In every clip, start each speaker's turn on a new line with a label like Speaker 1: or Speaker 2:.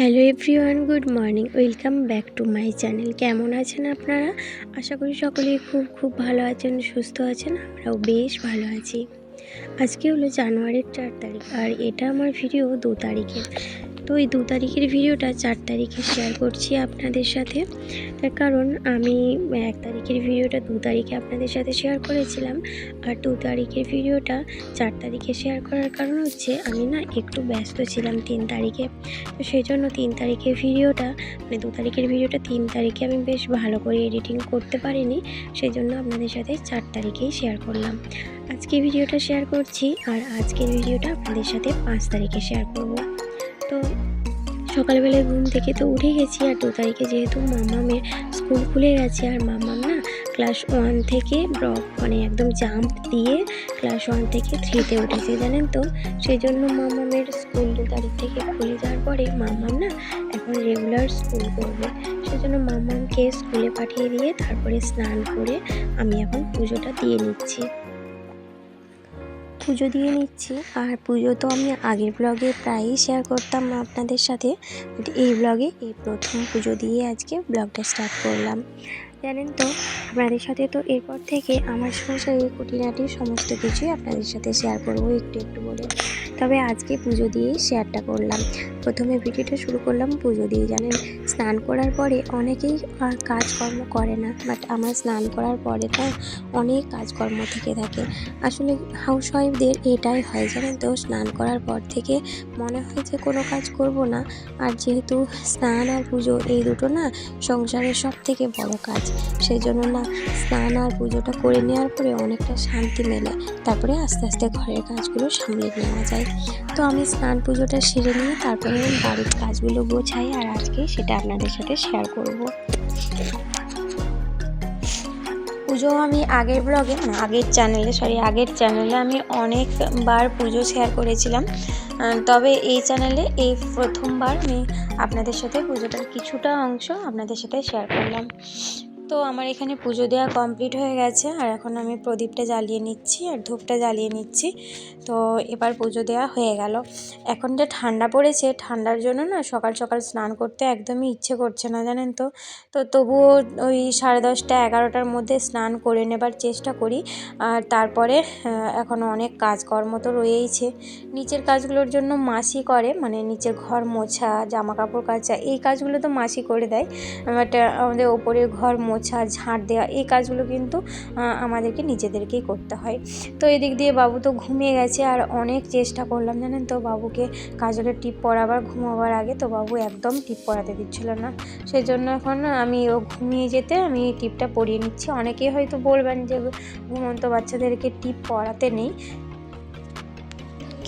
Speaker 1: Hello everyone, good morning, welcome back to my channel. কেমন আছেন আপনারা? আশা করি সকলেই খুব খুব ভালো আছেন, সুস্থ আছেন, আমরাও বেশ ভালো আছি। আজকে হলো জানুয়ারির চার তারিখ, আর এটা আমার ভিডিও দু তারিখের। তো এই দু তারিখের ভিডিওটা চার তারিখে শেয়ার করছি আপনাদের সাথে। তার কারণ আমি এক তারিখের ভিডিওটা দু তারিখে আপনাদের সাথে শেয়ার করেছিলাম। আর দু তারিখের ভিডিওটা চার তারিখে শেয়ার করার কারণ হচ্ছে, আমি না একটু ব্যস্ত ছিলাম তিন তারিখে। তো সেই জন্য তিন তারিখের ভিডিওটা মানে দু তারিখের ভিডিওটা তিন তারিখে আমি বেশ ভালো করে এডিটিং করতে পারিনি। সেই জন্য আপনাদের সাথে চার তারিখেই শেয়ার করলাম। আজকে ভিডিওটা শেয়ার করছি, আর আজকের ভিডিওটা আপনাদের সাথে পাঁচ তারিখে শেয়ার করব। সকালবেলায় ঘুম থেকে তো উঠে গেছি আর দু তারিখে যেহেতু মামামের স্কুল খুলে গেছে আর মামাম না ক্লাস ওয়ান থেকে ব্রক মানে একদম জাম্প দিয়ে ক্লাস ওয়ান থেকে থ্রিতে উঠেছে, জানেন তো? সেই জন্য মামামের স্কুল দু তারিখ থেকে খুলে যাওয়ার পরে মামাম না এখন রেগুলার স্কুল করবে। সেই জন্য মামামকে স্কুলে পাঠিয়ে দিয়ে তারপরে স্নান করে আমি এখন পুজোটা দিয়ে নিচ্ছি। পুজো দিয়ে নিচ্ছি। আর পুজো তো আমি আগের ব্লগে প্রায়ই শেয়ার করতাম আপনাদের সাথে। এই ব্লগে এই প্রথম পুজো দিয়ে আজকে ব্লগটা স্টার্ট করলাম। জানেন তো, আপনাদের সাথে তো এরপর থেকে আমার সংসারে কুটিনাটি সমস্ত কিছুই আপনাদের সাথে শেয়ার করব একটু একটু বলে তবে আজকে পুজো দিয়েই শেয়ারটা করলাম। প্রথমে ভিডিওটা শুরু করলাম, পুজো দিয়ে, জানেন? স্নান করার পরে অনেকেই আর কাজকর্ম করে না বাট আমার স্নান করার পরে তো অনেক কাজকর্ম থেকে থাকে। আসলে হাউস ওয়াইফদের এটাই হয়, জানেন তো? স্নান করার পর থেকে মনে হয় যে কোনো কাজ করব না, আর যেহেতু স্নান আর পুজো এই দুটো না সংসারের সব থেকে বড় কাজ সেই জন্য না স্নান আর পুজোটা করে নেওয়ার পরে অনেকটা শান্তি মেলে, তারপরে আস্তে আস্তে ঘরের কাজগুলো সামলে নেওয়া যায়। তো আমি স্নান পুজোটা সেরে নিয়ে তারপরে বাড়ির কাজগুলো গোছাই আর আজকে সেটা আপনাদের সাথে শেয়ার করব। পুজো আমি আগের ব্লগে মানে আগের চ্যানেলে সরি আগের চ্যানেলে আমি অনেকবার পুজো শেয়ার করেছিলাম। তবে এই চ্যানেলে এই প্রথমবার আমি আপনাদের সাথে পুজোটার কিছুটা অংশ আপনাদের সাথে শেয়ার করলাম। তো আমার এখানে পুজো দেওয়া কমপ্লিট হয়ে গেছে, আর এখন আমি প্রদীপটা জ্বালিয়ে নিচ্ছি আর ধূপটা জ্বালিয়ে নিচ্ছি। তো এবার পুজো দেওয়া হয়ে গেল। এখন যে ঠান্ডা পড়েছে, ঠান্ডার জন্য না সকাল সকাল স্নান করতে একদমই ইচ্ছে করছে না, জানেন তো। তো তবুও ওই সাড়ে দশটা, এগারোটার মধ্যে স্নান করে নেবার চেষ্টা করি। আর তারপরে এখন অনেক কাজকর্ম তো রয়েইছে। নিচের কাজগুলোর জন্য মাসি করে মানে নিচের ঘর মোছা জামা কাপড় কাচা, এই কাজগুলো তো মাসি করে দেয়। বাট, আমাদের ওপরের ঘর মোছা ঝাঁট দেওয়া, এই কাজগুলো কিন্তু আমাদেরকে নিজেদেরকেই করতে হয়। তো এদিক দিয়ে বাবু তো ঘুমিয়ে গেছে আর অনেক চেষ্টা করলাম, জানেন তো? বাবুকে কাজলের টিপ পরাবার, ঘুমাবার আগে তো বাবু একদম টিপ পরাতে দিচ্ছিল না। সেই জন্য এখন আমি ও ঘুমিয়ে যেতে আমি টিপটা পরিয়ে নিচ্ছি। অনেকেই হয়তো বলবেন যে, ঘুমন্ত বাচ্চাদেরকে টিপ পরাতে নেই।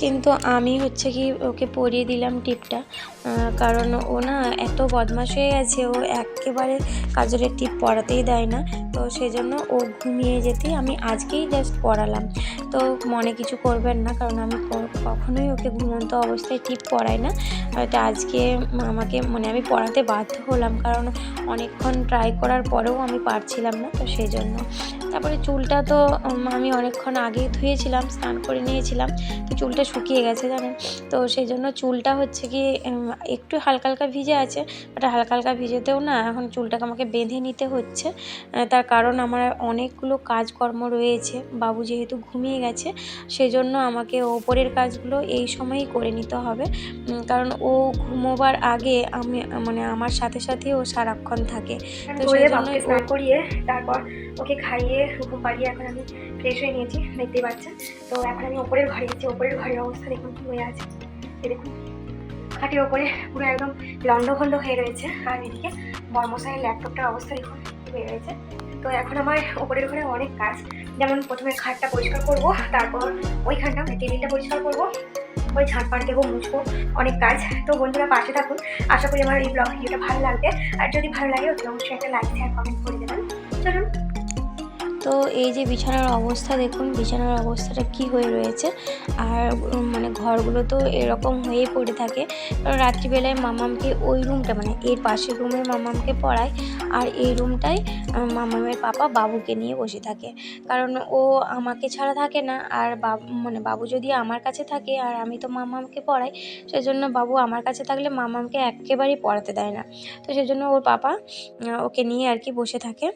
Speaker 1: কিন্তু আমি হচ্ছে কি ওকে পরিয়ে দিলাম টিপটা। কারণ ও না এত বদমাশ হয়ে গেছে, ও একেবারে কাজলের টিপ পরাতেই দেয় না। তো সেই জন্য ও ঘুমিয়ে যেতেই আমি আজকেই জাস্ট পরালাম। তো মনে কিছু করবেন না, কারণ আমি কখনোই ওকে ঘুমন্ত অবস্থায় টিপ পরাই না। হয়তো আজকে আমাকে মানে আমি পড়াতে বাধ্য হলাম, কারণ অনেকক্ষণ ট্রাই করার পরেও আমি পারছিলাম না, তো সেই জন্য তারপরে চুলটা তো আমি অনেকক্ষণ আগেই ধুয়েছিলাম স্নান করে নিয়েছিলাম তো চুলটা শুকিয়ে গেছে জানেন? তো সেই জন্য চুলটা হচ্ছে কি একটু হালকা হালকা ভিজে আছে বাট হালকা হালকা ভিজেতেও না এখন চুলটাকে আমাকে বেঁধে নিতে হচ্ছে। তার কারণ আমার অনেকগুলো কাজকর্ম রয়েছে বাবু যেহেতু ঘুমিয়ে গেছে সেই জন্য আমাকে ওপরের কাজগুলো এই সময়ই করে নিতে হবে। কারণ ও ঘুমোবার আগে আমি মানে আমার সাথে সাথে ও সারাক্ষণ থাকে। তো সেই
Speaker 2: স্নান করিয়ে তারপর ওকে খাইয়ে ঘুম পাড়িয়ে এখন আমি ফ্রেশ হয়ে নিয়েছি, দেখতেই পাচ্ছেন। তো এখন আমি ওপরের ঘরে গেছি, ওপরের ঘরের অবস্থা দেখুন কি হয়ে আছে। দেখুন, খাটের ওপরে পুরো একদম লন্ডভন্ড হয়ে রয়েছে। আর এদিকে বর্মশাইয়ের ল্যাপটপটার অবস্থা দেখুন হয়ে রয়েছে। তো এখন আমার ওপরের ঘরে অনেক কাজ। যেমন প্রথমে খাটটা পরিষ্কার করব, তারপর ওইখানটা টেবিলটা পরিষ্কার করব, ওই ঝাঁটপাট দেবো, মুছবো, অনেক কাজ। তো বন্ধুরা পাশে থাকুন। আশা করি আমার এই ব্লগ ভিডিওটা ভালো লাগবে। আর যদি ভালো লাগে অতি অবশ্যই একটা লাইক শেয়ার কমেন্ট করে দেবেন।
Speaker 1: তো এই যে বিছানার অবস্থা দেখুন বিছানার অবস্থাটা কি হয়ে রয়েছে। আর মানে ঘরগুলো তো এরকম হয়েই পড়ে থাকে। কারণ রাত্রিবেলায় মামামকে ওই রুমটা মানে এর পাশের রুমে মামামকে পড়ায় আর এই রুমটায় আহ, মামামের পাপা বাবুকে নিয়ে বসে থাকে। কারণ ও আমাকে ছাড়া থাকে না আর বাবু মানে বাবু যদি আমার কাছে থাকে আর আমি তো মামামকে পড়াই সেজন্য বাবু আমার কাছে থাকলে মামামকে একেবারেই পড়াতে দেয় না। তো সেজন্য ওর পাপা ওকে নিয়ে আর কি বসে থাকে।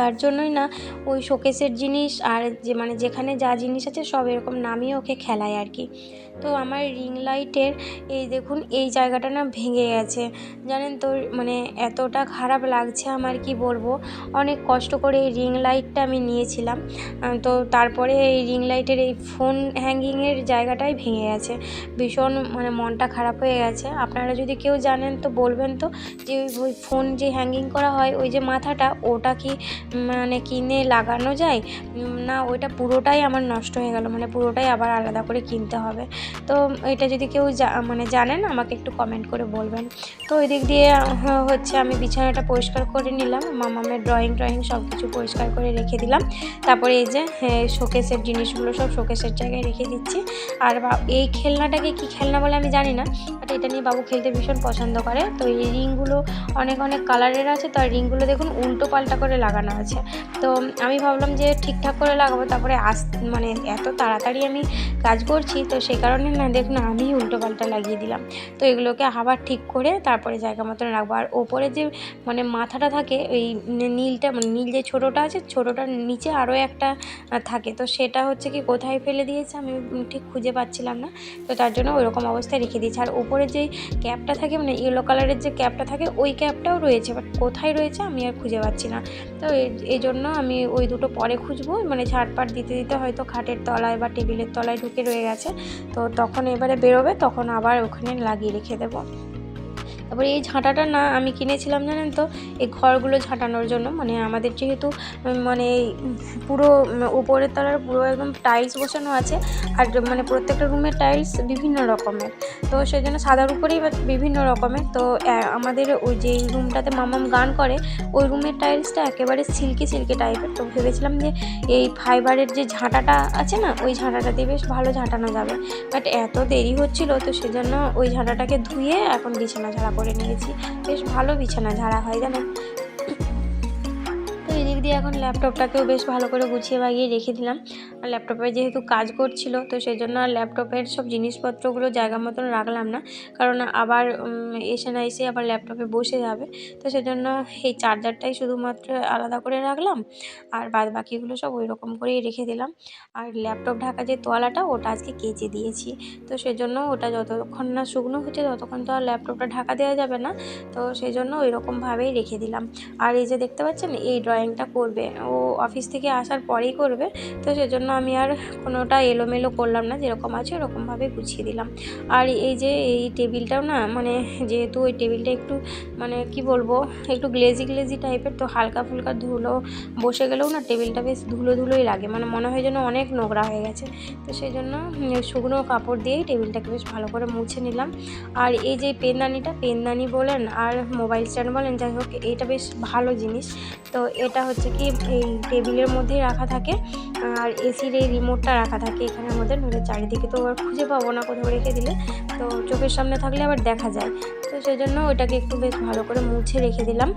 Speaker 1: তার জন্যই না ওই শোকেসের জিনিস আর যে মানে যেখানে যা জিনিস আছে সব এরকম নামিয়ে ওকে খেলায় আর কি। তো আমার রিং লাইটের এই দেখুন, এই জায়গাটা না ভেঙে গেছে। জানেন তো মানে এতটা খারাপ লাগছে আমার, কি বলব? অনেক কষ্ট করে এই রিং লাইটটা আমি নিয়েছিলাম। তো তারপরে এই রিং লাইটের এই ফোন হ্যাঙ্গিংয়ের জায়গাটাই ভেঙে গেছে। ভীষণ মানে মনটা খারাপ হয়ে গেছে। আপনারা যদি কেউ জানেন তো বলবেন তো যে ওই- ফোন যে হ্যাঙ্গিং করা হয়, ওই যে মাথাটা, ওটা কি মানে কিনে লাগানো যায় না ওইটা পুরোটাই আমার নষ্ট হয়ে গেল মানে পুরোটাই আবার আলাদা করে কিনতে হবে। তো এটা যদি কেউ মানে জানেন আমাকে একটু কমেন্ট করে বলবেন। তো ওই দিক দিয়ে হচ্ছে আমি বিছানাটা পরিষ্কার করে নিলাম, মামামের ড্রয়িং ট্রয়িং সব কিছু পরিষ্কার করে রেখে দিলাম। তারপরে এই যে শোকেসের জিনিসগুলো সব শোকেসের জায়গায় রেখে দিচ্ছি। আর এই খেলনাটাকে কি খেলনা বলে আমি জানি না বাট এটা নিয়ে বাবু খেলতে ভীষণ পছন্দ করে। তো এই রিংগুলো অনেক অনেক কালারের আছে, তো আর রিংগুলো দেখুন উল্টো পাল্টা করে লাগানো আছে। তো আমি ভাবলাম যে ঠিকঠাক করে লাগাবো, তারপরে আস মানে এত তাড়াতাড়ি আমি কাজ করছি, তো সেই কারণে না দেখুন আমি উল্টো পাল্টা লাগিয়ে দিলাম। তো এগুলোকে আবার ঠিক করে তারপরে জায়গা মতন রাখব। আর ওপরে যে মানে মাথাটা থাকে নী- নীলটা মানে নীল যে ছোটোটা আছে, ছোটোটার নিচে আরও একটা থাকে। তো সেটা হচ্ছে কি কোথায় ফেলে দিয়েছে আমি ঠিক খুঁজে পাচ্ছিলাম না। তো তার জন্য ওইরকম অবস্থায় রেখে দিয়েছি। আর ওপরে যেই ক্যাপটা থাকে মানে ইয়েলো কালারের যে ক্যাপটা থাকে, ওই ক্যাপটাও রয়েছে, বাট কোথায় রয়েছে আমি আর খুঁজে পাচ্ছি না। তো এই- জন্য আমি ওই দুটো পরে খুঁজবো। মানে ঝাড়পাট দিতে দিতে হয়তো খাটের তলায় বা টেবিলের তলায় ঢুকে রয়ে গেছে। তো তখন এবারে বেরোবে, তখন আবার ওখানে লাগিয়ে রেখে দেবো। তারপরে এই ঝাঁটাটা না আমি কিনেছিলাম, জানেন তো? এই ঘরগুলো ঝাঁটানোর জন্য। মানে আমাদের যেহেতু মানে পুরো উপরের তলার পুরো একদম টাইলস বসানো আছে। আর মানে প্রত্যেকটা রুমের টাইলস বিভিন্ন রকমের। তো সেই জন্য সাদার উপরেই বিভিন্ন রকমের। তো আমাদের ওই যে রুমটাতে মামাম গান করে, ওই রুমের টাইলসটা একেবারে সিল্কি সিল্কি টাইপের তো ভেবেছিলাম যে এই ফাইবারের যে ঝাঁটাটা আছে না, ওই ঝাঁটাটা দিয়ে বেশ ভালো ঝাঁটানো যাবে। বাট এত দেরি হচ্ছিল, তো সেজন্য ওই ঝাঁটাটাকে ধুয়ে এখন বিছানা ঝাড়া করে নিয়েছি। বেশ ভালো বিছানা ঝাড়া হয় জানেন। দিয়ে এখন ল্যাপটপটাকেও বেশ ভালো করে গুছিয়ে বাগিয়ে রেখে দিলাম। আর ল্যাপটপে যেহেতু কাজ করছিল, তো সেই জন্য আর ল্যাপটপের সব জিনিসপত্রগুলো জায়গা মতন রাখলাম না। কারণ আবার এসে না এসে আবার ল্যাপটপে বসে যাবে। তো সেজন্য এই চার্জারটাই শুধুমাত্র আলাদা করে রাখলাম। আর বাদ বাকিগুলো সব ওই রকম করেই রেখে দিলাম। আর ল্যাপটপ ঢাকা যে তোয়ালাটা, ওটা আজকে কেচে দিয়েছি। তো সেজন্য ওটা যতক্ষণ না শুকনো হচ্ছে, ততক্ষণ তো আর ল্যাপটপটা ঢাকা দেওয়া যাবে না। তো সেই জন্য ওই রকমভাবেই রেখে দিলাম। আর এই যে দেখতে পাচ্ছেন, এই ড্রয়িংটা করবে। ও অফিস থেকে আসার পরেই করবে। তো সেজন্য আমি আর কোনোটা এলোমেলো করলাম না। যেরকম আছে ওরকমভাবে গুছিয়ে দিলাম। আর এই যে এই টেবিলটাও না মানে যেহেতু ওই টেবিলটা একটু মানে কি বলব, একটু গ্লেজি গ্লেজি টাইপের, তো হালকা ফুলকা ধুলো বসে গেলেও না টেবিলটা বেশ ধুলো ধুলোই লাগে। মানে মনে হয় যেন অনেক নোংরা হয়ে গেছে। তো সেই জন্য শুকনো কাপড় দিয়েই টেবিলটাকে বেশ ভালো করে মুছে নিলাম। আর এই যে পেনদানিটা, পেনদানি বলেন আর মোবাইল স্ট্যান্ড বলেন, যাই হোক, এটা বেশ ভালো জিনিস। তো এটা হচ্ছে কি, এই টেবিলের মধ্যে রাখা থাকে। আর এসির এই রিমোটটা রাখা থাকে। এখানে আমাদের নইলে চারিদিকে তো আবার খুঁজে পাবো না কোথাও রেখে দিলে। তো চোখের সামনে থাকলে আবার দেখা যায়। তো সেই জন্য ওইটাকে একটু বেশ ভালো করে মুছে রেখে দিলাম।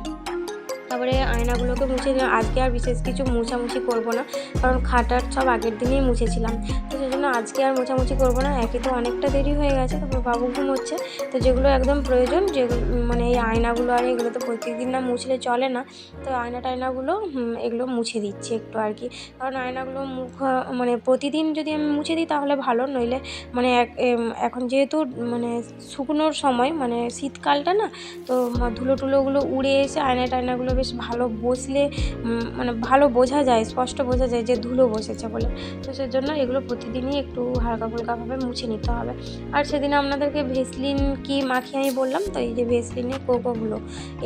Speaker 1: তারপরে আয়নাগুলোকে মুছে দিলাম। আজকে আর বিশেষ কিছু মুছামুছি করব না, কারণ খাটার সব আগের দিনেই মুছেছিলাম। তো সেই জন্য আজকে আর মোছামুছি করব না, একে তো অনেকটা দেরি হয়ে গেছে, তারপর বাবু ঘুম হচ্ছে। তো যেগুলো একদম প্রয়োজন যেগুলো মানে এই আয়নাগুলো আর এগুলো তো প্রত্যেকদিন না মুছলে চলে না, তো আয়না টায়নাগুলো এগুলো মুছে দিচ্ছি একটু আর কি। কারণ আয়নাগুলো মুখ মানে প্রতিদিন যদি আমি মুছে দিই তাহলে ভালো, নইলে মানে এখন যেহেতু মানে শুকনোর সময় মানে শীতকালটা না, তো ধুলো টুলোগুলো উড়ে এসে আয়না টায়নাগুলো বেশ ভালো বসলে মানে ভালো বোঝা যায়, স্পষ্ট বোঝা যায় যে ধুলো বসেছে বলে। তো সেজন্য এগুলো প্রতিদিনই একটু হালকা ফুলকাভাবে মুছে নিতে হবে। আর সেদিন আপনাদেরকে ভেসলিন কি মাখিয়ে আমি বললাম, তো এই যে ভেসলিনের কোকোগুলো,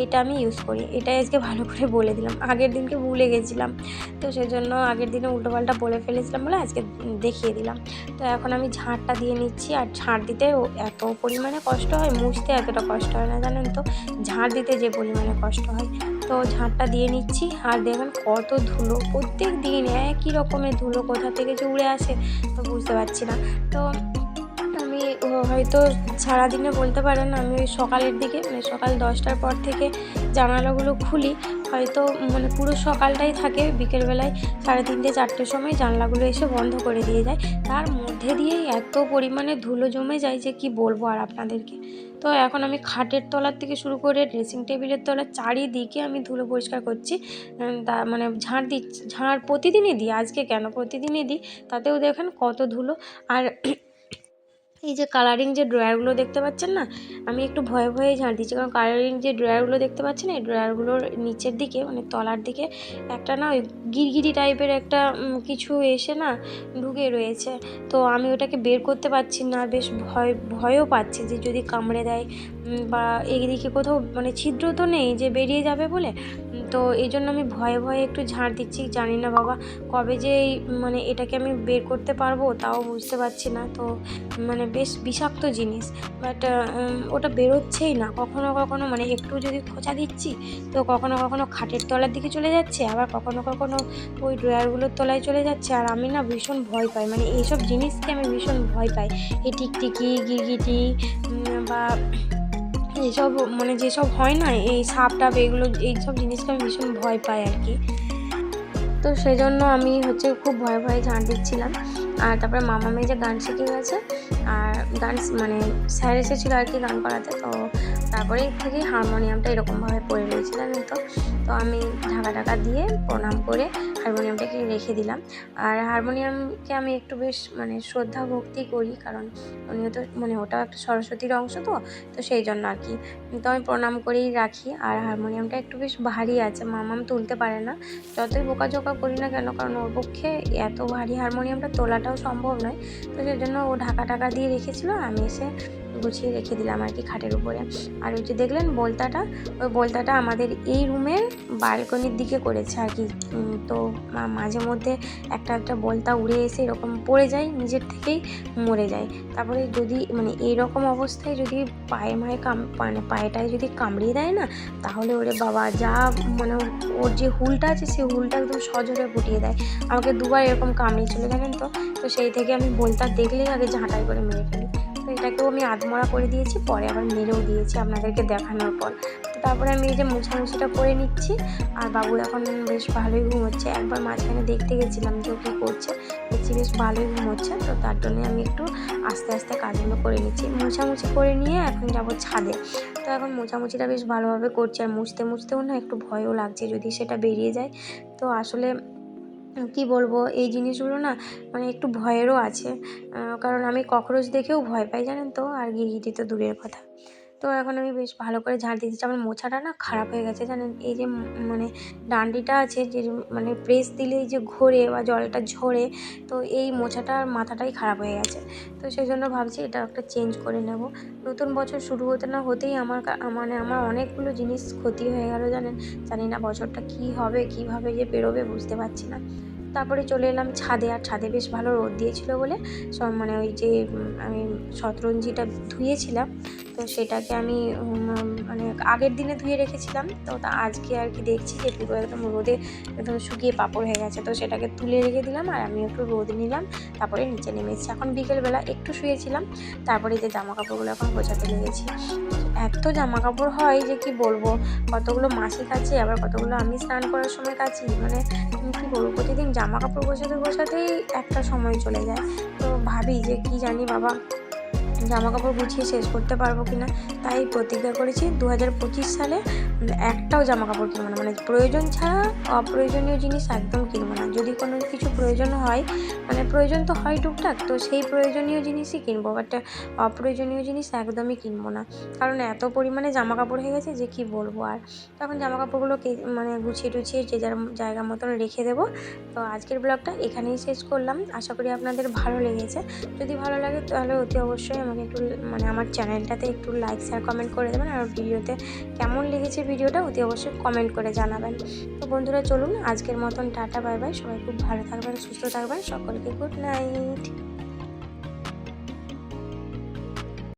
Speaker 1: এটা আমি ইউজ করি। এটাই আজকে ভালো করে বলে দিলাম। আগের দিনকে ভুলে গেছিলাম। তো সেজন্য আগের দিনে উল্টোপাল্টা বলে ফেলেছিলাম বলে আজকে দেখিয়ে দিলাম। তো এখন আমি ঝাঁটটা দিয়ে নিচ্ছি। আর ঝাঁট দিতে এত পরিমাণে কষ্ট হয়, মুছতে এতটা কষ্ট হয় না জানেন তো? ঝাঁট দিতে যে পরিমাণে কষ্ট হয়। তো তো ঝাঁটটা দিয়ে নিচ্ছি। আর দেখবেন কত ধুলো, প্রত্যেক দিন একই রকমের ধুলো কোথা থেকে যে উড়ে আসে, তো বুঝতে পারছি না। তো হয়তো সারাদিনে বলতে পারেন আমি ওই সকালের দিকে মানে সকাল দশটার পর থেকে জানালাগুলো খুলি, হয়তো মানে পুরো সকালটাই থাকে, বিকেলবেলায় সাড়ে তিনটে, চারটের সময় জানলাগুলো এসে বন্ধ করে দিয়ে যায়। তার মধ্যে দিয়েই এত পরিমাণে ধুলো জমে যায় যে কি বলব আর আপনাদেরকে। তো এখন আমি খাটের তলার থেকে শুরু করে ড্রেসিং টেবিলের তলার চারিদিকে আমি ধুলো পরিষ্কার করছি। তা মানে ঝাড় দিচ্ছি ঝাড় প্রতিদিনই দিই, আজকে কেন প্রতিদিনই দিই, তাতেও দেখেন কত ধুলো। আর এই যে কালারিং যে ড্রয়ারগুলো দেখতে পাচ্ছেন না? আমি একটু ভয়ে ভয়ে ঝাঁট দিচ্ছি। কারণ কালারিং যে ড্রয়ারগুলো দেখতে পাচ্ছেন এই ড্রয়ারগুলোর নিচের দিকে মানে তলার দিকে একটা না ওই গিরগিরি টাইপের একটা কিছু এসে না ঢুকে রয়েছে। তো আমি ওটাকে বের করতে পারছি না। বেশ ভয় ভয়ও পাচ্ছি যে যদি কামড়ে দেয় বা এদিকে কোথাও মানে ছিদ্র তো নেই যে বেরিয়ে যাবে বলে তো এই জন্য আমি ভয়ে ভয়ে একটু ঝাড় দিচ্ছি। জানি না বাবা কবে যে মানে এটাকে আমি বের করতে পারব তাও বুঝতে পারছি না। তো মানে বেশ বিষাক্ত জিনিস। বাট ওটা বেরোচ্ছেই না। কখনো কখনো মানে একটু যদি খোঁচা দিচ্ছি, তো কখনো কখনো খাটের তলার দিকে চলে যাচ্ছে, আবার কখনো কখনো ওই ড্রয়ারগুলোর তলায় চলে যাচ্ছে। আর আমি না ভীষণ ভয় পাই। মানে এইসব জিনিসকে আমি ভীষণ ভয় পাই। এই টিকটিকি, গিরগিটি বা এইসব মানে যেসব হয় না, এই সাপ টাপ এগুলো, এইসব জিনিসকে আমি ভীষণ ভয় পাই আর কি। তো সেই জন্য আমি হচ্ছে খুব ভয়ে ভয়ে ঝাঁট দিচ্ছিলাম। আর তারপরে মামা মেয়ে যে গান শিখে গেছে আর গান মানে স্যার এসেছিল আর কি গান করাতে, তো তারপরে থেকেই হারমোনিয়ামটা এরকমভাবে পড়ে রয়েছিলাম আমি ঢাকা ঢাকা দিয়ে প্রণাম করে হারমোনিয়ামটাকে রেখে দিলাম। আর হারমোনিয়ামকে আমি একটু বেশ মানে শ্রদ্ধা ভক্তি করি, কারণ উনিও তো মানে ওটাও একটা সরস্বতীর অংশ তো তো সেই জন্য আর কি। তো আমি প্রণাম করেই রাখি। আর হারমোনিয়ামটা একটু বেশ ভারী আছে, মামাম তুলতে পারে না। যতই বোকাঝোকা করি না কেন, কারণ ওর পক্ষে এত ভারী হারমোনিয়ামটা তোলাটাও সম্ভব নয়। তো সেই জন্য ও ঢাকা টাকা দিয়ে রেখেছিল। আমি এসে গুছিয়ে রেখে দিলাম আর কি খাটের উপরে। আর ওই যে দেখলেন বলতাটা? ওই বলতাটা আমাদের এই রুমের বালকনির দিকে করেছে আর কি। তো মাঝে মধ্যে একটা একটা বলতা উড়ে এসে এরকম পড়ে যায়, নিজের থেকেই মরে যায়। তারপরে যদি মানে এই রকম অবস্থায় যদি পায়ে মায়ে কাম মানে পায়েটায় যদি কামড়িয়ে দেয় না, তাহলে ওরে বাবা, যা মানে ওর যে হুলটা আছে, সেই হুলটা একদম সজোরে ফুটিয়ে দেয়। আমাকে দুবার এরকম কামড়িয়েছিল জানেন তো? তো সেই থেকে আমি বলতা দেখলেই আগে ঝাঁটাই করে মেরে ফেলি। এটাকেও আমি আধমরা করে দিয়েছি, পরে আবার মেরেও দিয়েছি আপনাদেরকে দেখানোর পর। তারপরে আমি এই যে মুছামুছিটা করে নিচ্ছি, আর বাবু এখন বেশ ভালোই ঘুমোচ্ছে। একবার মাঝখানে দেখতে গেছিলাম যে ও কী করছে, দেখছি বেশ ভালোই ঘুমোচ্ছে, তো তার জন্যে আমি একটু আস্তে আস্তে কাজগুলো করে নিচ্ছি। মোছামুছি করে নিয়ে এখন যাব ছাদে। তো এখন মোছামুছিটা বেশ ভালোভাবে করছি, আর মুছতে, মুছতেও না একটু ভয়ও লাগছে যদি সেটা বেরিয়ে যায়। তো আসলে কি বলব, এই জিনিসগুলো না মানে একটু ভয়েরও আছে। কারণ আমি ককরোচ দেখেও ভয় পাই, জানেন তো? আর গিরগিটি তো দূরের কথা। তো এখন আমি বেশ ভালো করে ঝাড় দিয়ে দিচ্ছি। আমার মোছাটা না খারাপ হয়ে গেছে, জানেন? এই যে মানে ডান্ডিটা আছে, যে মানে প্রেস দিলেই যে ঘোরে বা জলটা ঝরে, তো এই মোছাটার মাথাটাই খারাপ হয়ে গেছে। তো সেই জন্য ভাবছি এটা একটা চেঞ্জ করে নেব। নতুন বছর শুরু হতে না হতেই আমার মানে আমার অনেকগুলো জিনিস ক্ষতি হয়ে গেল, জানেন? জানি না বছরটা কী হবে, কীভাবে যে বেরোবে বুঝতে পারছি না। তারপরে চলে এলাম ছাদে। আর ছাদে বেশ ভালো রোদ দিয়েছিল বলে সব মানে ওই যে আমি শতরঞ্জিটা ধুয়েছিলাম। তো সেটাকে আমি মানে আগের দিনে ধুয়ে রেখেছিলাম। তো তা আজকে আর কি দেখছি যে পুরো একদম রোদে একদম শুকিয়ে পাপড় হয়ে গেছে। তো সেটাকে তুলে রেখে দিলাম আর আমি একটু রোদ নিলাম। তারপরে নিচে নেমেছি। এখন বিকেলবেলা একটু শুয়েছিলাম। তারপরে যে জামা কাপড়গুলো এখন গোছাতে লেগেছি। এত জামা কাপড় হয় যে কি বলব? কতগুলো মাসি কাছে, আবার কতগুলো আমি স্নান করার সময় কাছি। মানে কি বলব, প্রতিদিন জামা কাপড় গোছাতে গোছাতেই একটা সময় চলে যায়। তো ভাবি যে কি জানি বাবা জামা কাপড় গুছিয়ে শেষ করতে পারব কি না তাই প্রতিজ্ঞা করেছি দু হাজার পঁচিশ সালে একটাও জামা কাপড় কিনবো না। মানে প্রয়োজন ছাড়া অপ্রয়োজনীয় জিনিস একদম কিনবো না। যদি কোনো কিছু প্রয়োজন হয় মানে প্রয়োজন তো হয় টুকটাক, তো সেই প্রয়োজনীয় জিনিসই কিনবো। বাট অপ্রয়োজনীয় জিনিস একদমই কিনবো না। কারণ এত পরিমাণে জামা কাপড় হয়ে গেছে যে কি বলব আর। তখন জামা কাপড়গুলো মানে গুছিয়ে টুছিয়ে যে যার জায়গা মতন রেখে দেবো। তো আজকের ব্লগটা এখানেই শেষ করলাম। আশা করি আপনাদের ভালো লেগেছে। যদি ভালো লাগে তাহলে অতি অবশ্যই আমাকে একটু মানে আমার চ্যানেলটাতে একটু লাইক শেয়ার কমেন্ট করে দেবেন। আর ভিডিওতে কেমন লেগেছে ভিডিওটা অতি অবশ্যই কমেন্ট করে জানাবেন। তো বন্ধুরা, চলুন আজকের মতন টাটা বাই বাই সবাই খুব ভালো থাকবেন, সুস্থ থাকবেন। সকলকে গুড নাইট